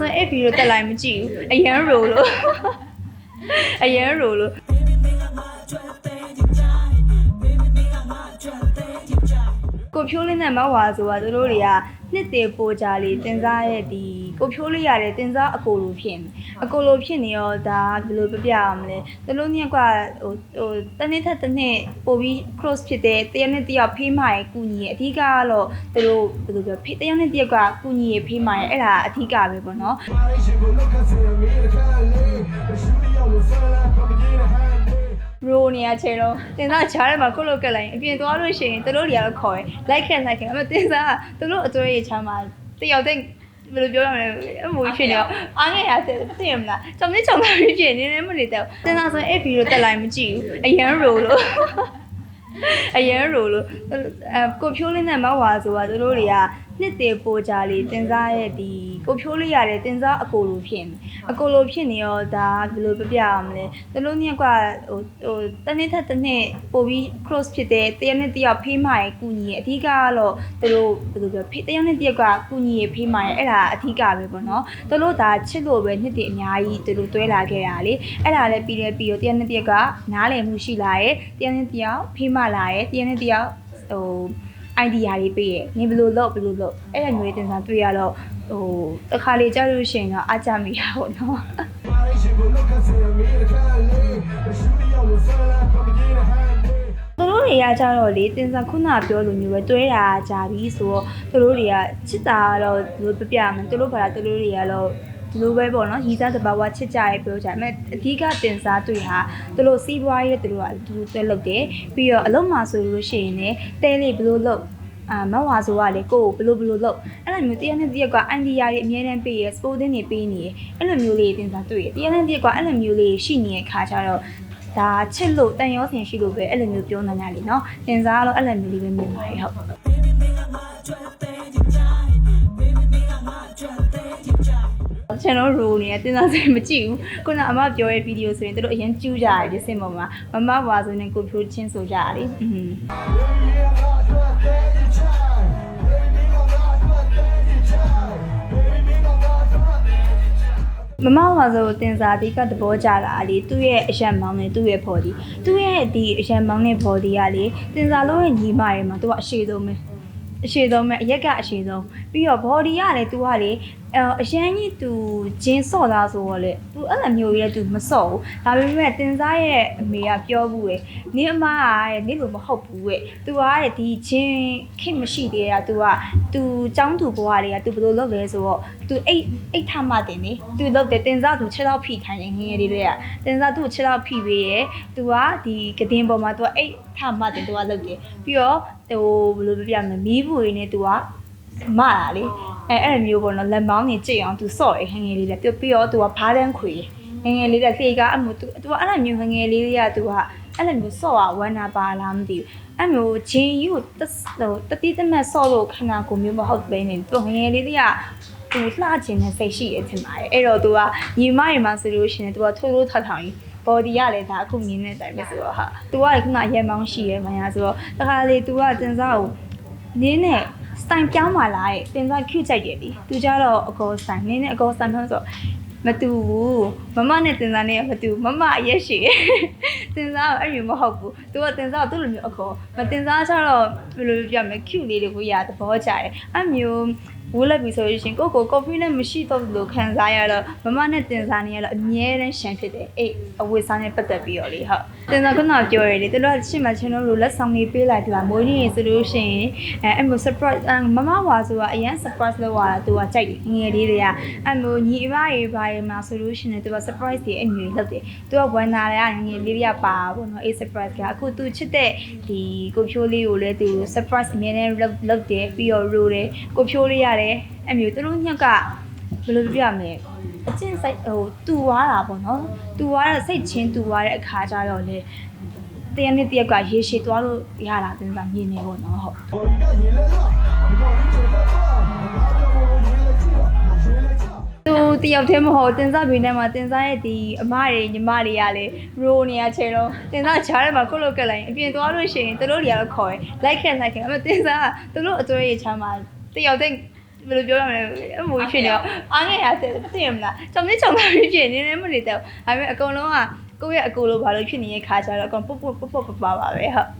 ဆိုရင်အဲ့ဗီဒီယိုတက်လိုက်မကြည့်ဘူးအရန်ရိုလို့အရန်ရိုလို့ ကိုဖြိုးလေးနဲ့မဝါဆိုတာသူတို့တွေကနှစ်တည်ပိုကြလေးတင်စားရဲ့ဒီကိုဖြိုးလေးရတယ်တင်စားအကိုလိုဖြစ်နေအကိုလိုဖြစ်နေရောဒါဘယ်လိုပြပြအောင်လဲသူတို့ညက်ကဟိုဟိုတနေ့ထက်တစ်နေ့ပိုပြီး cross ဖြစ်တဲ့တရက်နဲ့တယောက်ဖေးမရဲ့ကုညီရဲ့အဓိကကတော့သူတို့ဘယ်လိုပြောဖေးတရက်နဲ့တယောက်ကကုညီရဲ့ဖေးမရဲ့အဲ့ဒါအဓိကပဲပေါ့နော် ရိုနေရချေတော့တင်သားချားထဲမှာခုတ်လုတ်ကက်လိုက်ရင်အပြင်သွားလို့ရှိရင်သူတို့တွေကတော့ခေါ်ရင်လိုက်ခဲ့လိုက်ခဲ့အမတင်သားကသူတို့အကျွေးရချားမှာတယောက်တည်းဘယ်လိုပြောရမလဲအမွေဖြစ်နေတော့အားငယ်ရတဲ့သိရမလားကြောင်လေးကြောင်သားဖြစ်ဖြစ်နေနေမနေတော့တင်သားဆိုအဲ့ဗီဒီယိုတက်လိုက်မကြည့်ဘူးအရန်ရိုလို့အရန်ရိုလို့အဲကိုဖြိုးလေးနဲ့မဝါဆိုတာသူတို့တွေက နှစ်တည်ပိုကြလေးတင်စားရဲ့ဒီကိုဖြိုးလေးရတယ်တင်စားအကိုလိုဖြစ်နေအကိုလိုဖြစ်နေရောဒါဘယ်လိုပြပြအောင်လဲသူတို့ညက်ကဟိုဟိုတနေ့ထက်တစ်နေ့ပိုပြီး cross ဖြစ်တဲ့တရက်နဲ့တယောက်ဖေးမရဲ့ကုညီရဲ့အဓိကကတော့သူတို့ဘယ်လိုပြောဖေးတရက်နဲ့တယောက်ကကုညီရဲ့ဖေးမရဲ့အဲ့ဒါအဓိကပဲပေါ့နော်သူတို့ဒါချစ်လို့ပဲနှစ်တည်းအများကြီးသူတို့တွဲလာခဲ့တာလေအဲ့ဒါလည်းပြီးတယ်ပြီးတော့တရက်နဲ့တယောက်ကနားလည်မှုရှိလာရဲ့တရက်နဲ့တယောက်ဖေးမလာရဲ့တရက်နဲ့တယောက်ဟို idea တွေပေးရဲ့နင်ဘယ်လိုလုပ်ဘယ်လိုလုပ်အဲ့ဒါမျိုးတွေတင်စားတွေ့ရတော့ဟိုတစ်ခါလေကြားလို့ရှိရင်တော့အားကြမိတာပေါ့နော် သူတို့တွေကကြတော့လေတင်စားခုနကပြောလိုမျိုးပဲတွဲတာကြာပြီဆိုတော့သူတို့တွေကချစ်တာကတော့ဘယ်လိုပြပြမလဲသူတို့ဘာသာသူတို့တွေကတော့ ဒီလိုပဲပေါ့နော်ရီစားတဘာဝချစ်ကြရဲပြောကြတယ်အဓိကတင်စားတွေ့ဟာသူတို့စီးပွားရေးသူတို့ကသူတို့တွဲလုပ်တယ်ပြီးတော့အလုံးမှာဆိုလို့ရှိရင်လည်းတဲလေးဘယ်လိုလုပ်အာမဝါဆိုကလေကိုကိုဘယ်လိုဘယ်လိုလုပ်အဲ့လိုမျိုးတရားနဲ့တရားကအန်ဒီယာတွေအများတန်းပေးရယ်စပိုတင်းတွေပေးနေရယ်အဲ့လိုမျိုးလေးတင်စားတွေ့ရယ်တရားနဲ့တရားကအဲ့လိုမျိုးလေးရှိနေတဲ့ခါကျတော့ဒါချစ်လို့တန်ရောစင်ရှိလို့ပဲအဲ့လိုမျိုးပြောနေတာလေနော်သင်စားကတော့အဲ့လိုမျိုးလေးပဲမြင်ပါတယ်ဟုတ် ကျွန်တော်ရိုနေတယ်တင်စားစင်မကြည့်ဘူးခုနအမပြောရဲ့ဗီဒီယိုဆိုရင်တို့အရင်ကျူးကြရတယ်ဒီစင်ပေါ်မှာမမဘွာဆိုနေကိုဖြိုးချင်းဆိုကြရတယ်อืมမမဝါဆိုတင်စားဒီကသဘောကြတာလေသူ့ရဲ့အရန်မောင်းနဲ့သူ့ရဲ့ body သူ့ရဲ့ဒီအရန်မောင်းနဲ့ body ကလေတင်စားလို့ရဲ့ညီမတွေမှာသူကအရှိဆုံးပဲ အရှိဆုံးပဲအရက်ကအရှိဆုံးပြီးတော့ body ကလည်းသူကလေအအရန်ကြီးသူဂျင်းစော့သားဆိုတော့လေသူအဲ့လိုမျိုးရဲ့သူမစော့ဘူးဒါပေမဲ့တင်စားရဲ့အမေကပြောဘူးလေနင်းအမကရဲ့နင်းလိုမဟုတ်ဘူးရဲ့သူကရဲ့ဒီဂျင်းခင်မရှိသေးတာသူကသူចောင်းသူဘွားတွေကသူဘယ်လိုလုပ်လဲဆိုတော့သူအိတ်အိတ်ထမတင်နေသူလုပ်တယ်တင်စားသူ6တော့ဖိခိုင်းနေငငယ်လေးတွေကတင်စားသူ6တော့ဖိပေးရဲ့သူကဒီကတင်ပေါ်မှာသူကအိတ်ထမတင်သူကလုပ်တယ်ပြီးတော့ ဟိုဘယ်လိုပြပြမလဲမီးဘူးရင်းနဲ့သူကမတာလေအဲအဲ့လိုမျိုးပေါ့နော်လက်မောင်းကြီးကြိတ်အောင်သူစော့ရငငယ်လေးလေးပြီးတော့သူကဘားတန်းခွေငငယ်လေးတဲ့ခေကအမှုသူသူကအဲ့လိုမျိုးငငယ်လေးတွေကသူကအဲ့လိုမျိုးစော့ရဝမ်းနာပါလားမသိဘူးအဲ့မျိုးဂျင်းကြီးကိုတဟိုတတိတမတ်စော့လို့ခဏကိုမျိုးမဟုတ်ပဲနေသူငငယ်လေးတွေက သူလှခြင်းနဲ့စိတ်ရှိရထင်ပါတယ်အဲ့တော့ तू ကညီမညီမဆိုလို့ရှိရင် तू ကထိုးထိုးထောက်ထောင်ကြီး body ရလည်းဒါအခုမြင်တဲ့အတိုင်းပဲဆိုတော့ဟာ तू ကခုနရဲမောင်းရှိရဲမညာဆိုတော့တခါလေ तू ကတင်စားကိုနင်းနဲ့ style ပြောင်းပါလားတဲ့တင်စား cute ကြိုက်တယ်လी तू ကြတော့အကော style နင်းနဲ့အကော style ပြောင်းဆိုတော့မတူဘူးမမနဲ့တင်စားနဲ့မတူမမအရက်ရှိတယ်တင်စားကအဲ့လိုမဟုတ်ဘူးသူကတင်စားကသူ့လိုမျိုးအခေါ်မတင်စားကျတော့ဘယ်လိုပြမလဲ cute လေးတွေကိုရသဘောကျတယ်အဲ့မျိုး ဝိုးလိုက်ပြီဆိုလို့ရှိရင်ကိုကိုကော်ဖီနဲ့မရှိတော့ဘူးလို့ခံစားရတော့မမနဲ့တင်စားနေရတော့အမြဲတမ်းရှန်ဖြစ်တယ်အေးအဝတ်စားနဲ့ပတ်သက်ပြီးတော့လေဟုတ်တင်စားကနပြောရလေသူတို့ကရှင်းမှာကျွန်တော်တို့လက်ဆောင်လေးပေးလိုက်ကြလားမိုးကြီးရင်ဆိုလို့ရှိရင်အဲအဲ့မျိုး surprise မမဝါဆိုတာအရင် surprise လုပ်ရတာသူကကြိုက်တယ်ငယ်လေးတွေကအဲ့မျိုးညီအမရေပါရေမှာဆိုလို့ရှိရင်သူက surprise တွေအမျိုးလုပ်တယ်သူကဝန်နာရငယ်လေးတွေကပါပေါ့နော်အေး surprise ကအခုသူချစ်တဲ့ဒီကိုဖြိုးလေးကိုလည်းသူ surprise အမြဲတမ်းလုပ်လုပ်တယ်ပြီးတော့ roll တယ်ကိုဖြိုးလေးရတယ်အဲ့မျိုးသူတို့ညက်ကဘယ်လိုပြရမလဲအကျင့်စိတ်ဟိုတူသွားတာပေါ့နော်တူသွားတဲ့စိတ်ချင်းတူသွားတဲ့အခါကျတော့လေတရနေ့တရက်ကရေရှည်သွားလို့ရတာတင်စားမြင်နေပေါ့နော်ဟုတ်သူတယောက်တည်းမဟုတ်တင်စားပြီးနေမှာတင်စားရဲ့ဒီအမတွေညီမတွေကလေရိုနေရချေတော့တင်စားချားထဲမှာခုတ်လို့ကက်လိုက်ရင်အပြင်သွားလို့ရှိရင်သူတို့တွေကတော့ခေါ်ရလိုက်ခဲ့လိုက်ခဲ့အမတင်စားကသူတို့အကျွေးရချမ်းမှာတယောက်တည်း ဘယ်လိုပြောရမလဲအမွေဖြစ်နေတော့အားငယ်ရတဲ့သိရမလားကြောင်မြင့်ကြောင်သားဖြစ်နေနေမနေတော့ဒါပေမဲ့အကုန်လုံးကကိုယ့်ရဲ့အကူလိုဘာလို့ဖြစ်နေတဲ့ခါကျတော့အကုန်ပုတ်ပုတ်ပုတ်ပုတ်ပပပါပဲဟုတ်